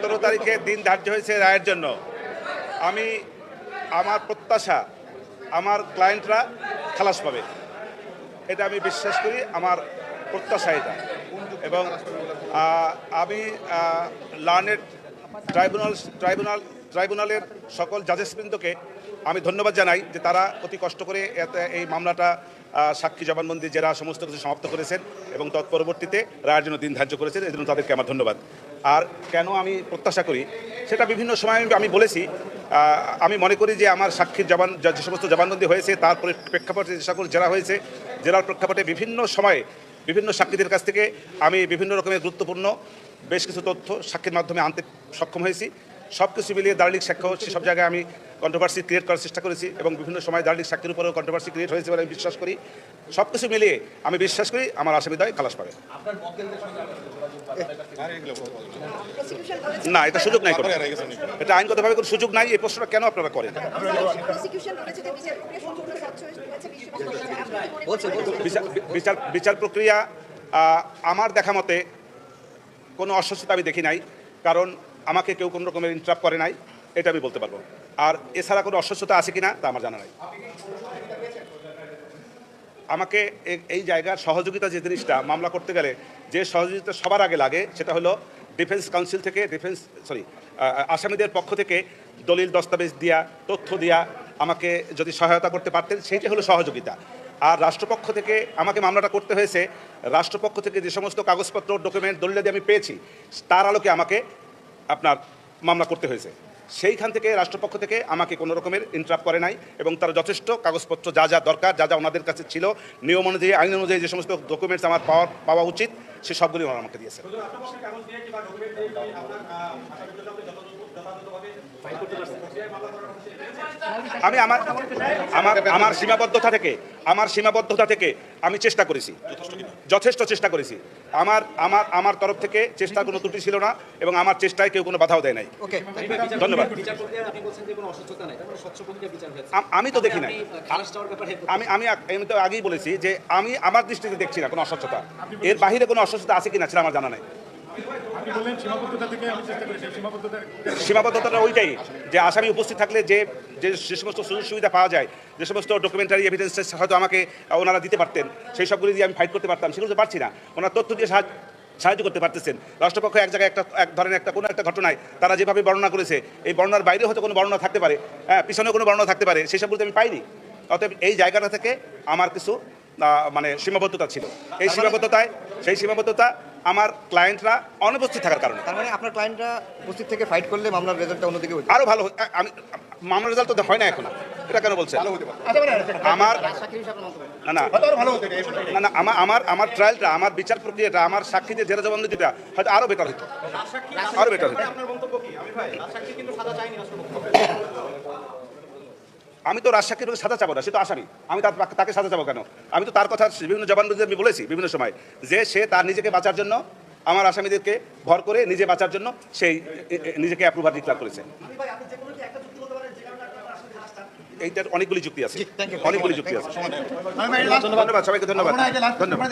সতেরো তারিখে দিন ধার্য হয়েছে রায়ের জন্য। আমি আমার প্রত্যাশা, আমার ক্লায়েন্টরা খালাস পাবে। এটা আমি বিশ্বাস করি, আমার প্রত্যাশা এটা। এবং আমি লার্নেড ট্রাইব্যুনাল ট্রাইব্যুনাল ট্রাইব্যুনালের সকল জাজেসবৃন্দকে আমি ধন্যবাদ জানাই যে তারা অতি কষ্ট করে এই মামলাটা সাক্ষী জবানবন্দি, জেরা, সমস্ত কিছু সমাপ্ত করেছেন এবং তৎপরবর্তীতে রায়ের জন্য দিন ধার্য করেছেন। এই জন্য তাদেরকে আমার ধন্যবাদ। আর কেন আমি প্রত্যাশা করি, সেটা বিভিন্ন সময় আমি- বলেছি আমি মনে করি যে আমার সাক্ষীর জবান, যে সমস্ত জবানবন্দি হয়েছে, তার পরে প্রেক্ষাপটে যে সকল জেরা হয়েছে জেলার প্রেক্ষাপটে বিভিন্ন সময়ে বিভিন্ন সাক্ষীদের কাছ থেকে আমি বিভিন্ন রকমের গুরুত্বপূর্ণ বেশ কিছু তথ্য সাক্ষীর মাধ্যমে আনতে সক্ষম হয়েছি। সব কিছু মিলিয়ে দার্লিক সাক্ষ্য হচ্ছে সব জায়গায় আমি কন্ট্রোভার্সি ক্রিয়েট করার চেষ্টা করেছি এবং বিভিন্ন সময় দার্লিক সাক্ষীর উপরেও কন্ট্রোভার্সি ক্রিয়েট হয়েছে বলে আমি বিশ্বাস করি। সব কিছু মিলিয়ে আমি বিশ্বাস করি আমার আসামিদায় খালাস পাবে। না। এটা সুযোগ নাই এটা আইনগতভাবে কোনো সুযোগ নাই এই প্রশ্নটা কেন আপনারা করেন? বিচার বিচার বিচার বিচার প্রক্রিয়া আমার দেখা মতে কোনো অস্বস্থতা আমি দেখি নাই কারণ আমাকে কেউ কোনো রকমের ইন্টারাপ্ট করে নাই, এটা আমি বলতে পারব। আর এছাড়া কোনো অস্বস্থতা আছে কিনা তা আমার জানা নাই। আমাকে এই জায়গার সহযোগিতা যে জিনিসটা, মামলা করতে গেলে যে সহযোগিতা সবার আগে লাগে, সেটা হলো ডিফেন্স কাউন্সিল থেকে ডিফেন্স সরি আসামিদের পক্ষ থেকে দলিল দস্তাবেজ দিয়া, তথ্য দিয়া আমাকে যদি সহায়তা করতে পারতেন, সেইটা হলো সহযোগিতা। আর রাষ্ট্রপক্ষ থেকে আমাকে মামলাটা করতে হয়েছে, রাষ্ট্রপক্ষ থেকে যে সমস্ত কাগজপত্র ডকুমেন্ট দলিলাদি আমি পেয়েছি, তার আলোকে আমাকে আপনার মামলা করতে হয়েছে। সেইখান থেকে রাষ্ট্রপক্ষ থেকে আমাকে কোনো রকমের ইন্টারাপ্ট করে নাই এবং তারা যথেষ্ট কাগজপত্র যা যা দরকার যা যা ওনাদের কাছে ছিল নিয়ম অনুযায়ী আইন অনুযায়ী যে সমস্ত ডকুমেন্টস আমার পাওয়া পাওয়া উচিত সে সবগুলি ওনারা আমাকে দিয়েছে আমি আমার আমার আমার সীমাবদ্ধতা থেকে আমার সীমাবদ্ধতা থেকে আমি চেষ্টা করেছি। যথেষ্ট চেষ্টা করেছি। আমার আমার আমার তরফ থেকে চেষ্টার কোনো ত্রুটি ছিল না এবং আমার চেষ্টায় কেউ কোনো বাধাও দেয় নাই। ধন্যবাদ। বিচার প্রক্রিয়া আপনি বলছেন যে কোনো অসুস্থতা নাই তারপরে স্বচ্ছ প্রক্রিয়া বিচার হয়েছে। আম- তো দেখি ব্যাপারে আমি আমি আমি তো আগেই বলেছি যে আমি আমার দৃষ্টিতে দেখছি না কোনো অস্বচ্ছতা এর বাহিরে কোনো অস্বচ্ছতা আছে কিনা সেটা আমার জানা নাই। সীমাবদ্ধতাটা ওইটাই, যে আসামি উপস্থিত থাকলে যে যে যে সমস্ত সুযোগ সুবিধা পাওয়া যায়, যে সমস্ত ডকুমেন্টারি এভিডেন্স হয়তো আমাকে ওনারা দিতে পারতেন, সেই সবগুলি দিয়ে আমি ফাইট করতে পারতাম, সেগুলো তো পারছি না। ওনার তথ্য দিয়ে সাহায্য সাহায্য করতে পারতেছেন। রাষ্ট্রপক্ষ এক জায়গায় একটা, এক ধরনের একটা, কোনো একটা ঘটনায় তারা যেভাবে বর্ণনা করেছে, এই বর্ণনার বাইরে হয়তো কোনো বর্ণনা থাকতে পারে হ্যাঁ পিছনে কোনো বর্ণনা থাকতে পারে, সেই সবগুলো আমি পাইনি। অতএব এই জায়গাটা থেকে আমার কিছু মানে সীমাবদ্ধতা ছিল। এই সীমাবদ্ধতায়, সেই সীমাবদ্ধতা আমার ক্লায়েন্টরা অনুপস্থিত থাকার কারণে। তার মানে আপনার ক্লায়েন্টরা উপস্থিত থেকে ফাইট করলে মামলার রেজাল্টটা অন্যদিকে হচ্ছে আরও ভালো আমি মামলার রেজাল্ট তো হয় না এখন এটা কেন বলছেন? আমার না না। না না আমার আমার আমার ট্রায়ালটা আমার বিচার প্রক্রিয়াটা আমার সাক্ষীদের জেরা জবানদিটা হয়তো আরও বেটার হতো আরও বেটার হতো আমি তো লোক সাজা চাবো না সে তো আসামি। আমি তার তাকে সাজা চাবো কেন? আমি তো তার কথা বিভিন্ন জবানবন্দি আমি বলেছি বিভিন্ন সময় যে সে তার নিজেকে বাঁচার জন্য আমার আসামিদেরকে ভর করে নিজে বাঁচার জন্য সেই নিজেকে অ্যাপ্রুভার ডিক্লার করেছে। এইটার অনেকগুলি যুক্তি আছে। অনেকগুলি যুক্তি আছে। ধন্যবাদ সবাইকে ধন্যবাদ। ধন্যবাদ।